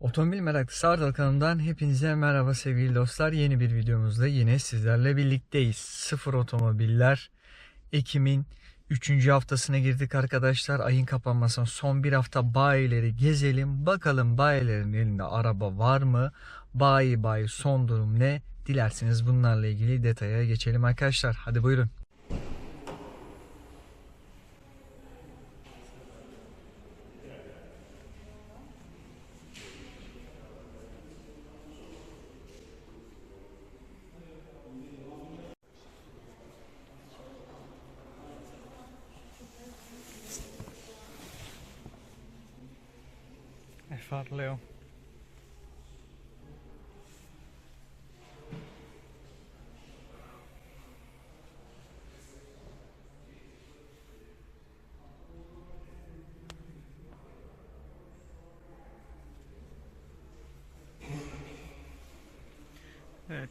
Otomobil meraklısı Ardal kanalından hepinize merhaba sevgili dostlar. Yeni bir videomuzda yine sizlerle birlikteyiz. Sıfır otomobiller Ekim'in 3. haftasına girdik arkadaşlar. Ayın kapanmasına son bir hafta bayileri gezelim. Bakalım bayilerin elinde araba var mı? Bayi bayi son durum ne? Dilerseniz bunlarla ilgili detaya geçelim arkadaşlar. Hadi buyurun. E farlıyor. Evet.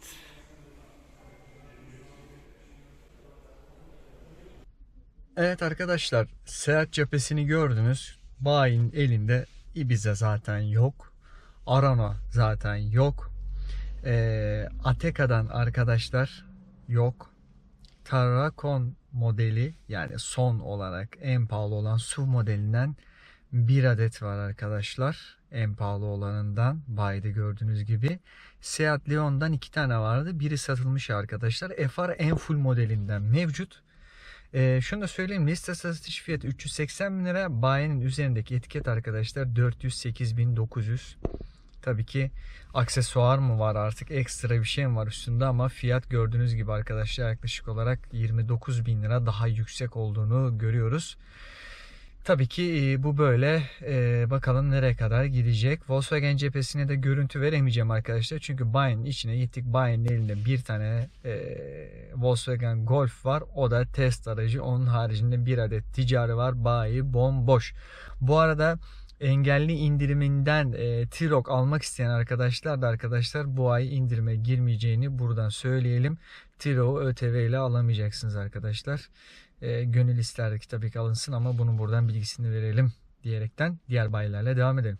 Evet arkadaşlar, seyahat cephesini gördünüz. Bayin elinde Ibiza zaten yok. Arana zaten yok. Ee, Ateka'dan arkadaşlar yok. Tarrakon modeli yani son olarak en pahalı olan SUV modelinden bir adet var arkadaşlar. En pahalı olanından bayide gördüğünüz gibi. Seat Leon'dan iki tane vardı. Biri satılmış arkadaşlar. FR en full modelinden mevcut. Ee, şunu da söyleyeyim. Liste satış fiyatı 380 bin lira. Bayinin üzerindeki etiket arkadaşlar 408.900 tabii ki aksesuar mı var artık? Ekstra bir şey mi var üstünde? Ama fiyat gördüğünüz gibi arkadaşlar yaklaşık olarak 29 bin lira daha yüksek olduğunu görüyoruz Tabii ki bu böyle e, bakalım nereye kadar gidecek. Volkswagen cephesine de görüntü veremeyeceğim arkadaşlar. Çünkü Bayern'in içine gittik. Bayern'in elinde bir tane e, Volkswagen Golf var. O da test aracı. Onun haricinde bir adet ticari var. Bayi bomboş. Bu arada engelli indiriminden e, T-Roc almak isteyen arkadaşlar da arkadaşlar bu ay indirime girmeyeceğini buradan söyleyelim. T-Roc'u ÖTV ile alamayacaksınız arkadaşlar. E, gönül isterdik tabii ki alınsın ama bunu buradan bilgisini verelim diyerekten diğer bayilerle devam edelim.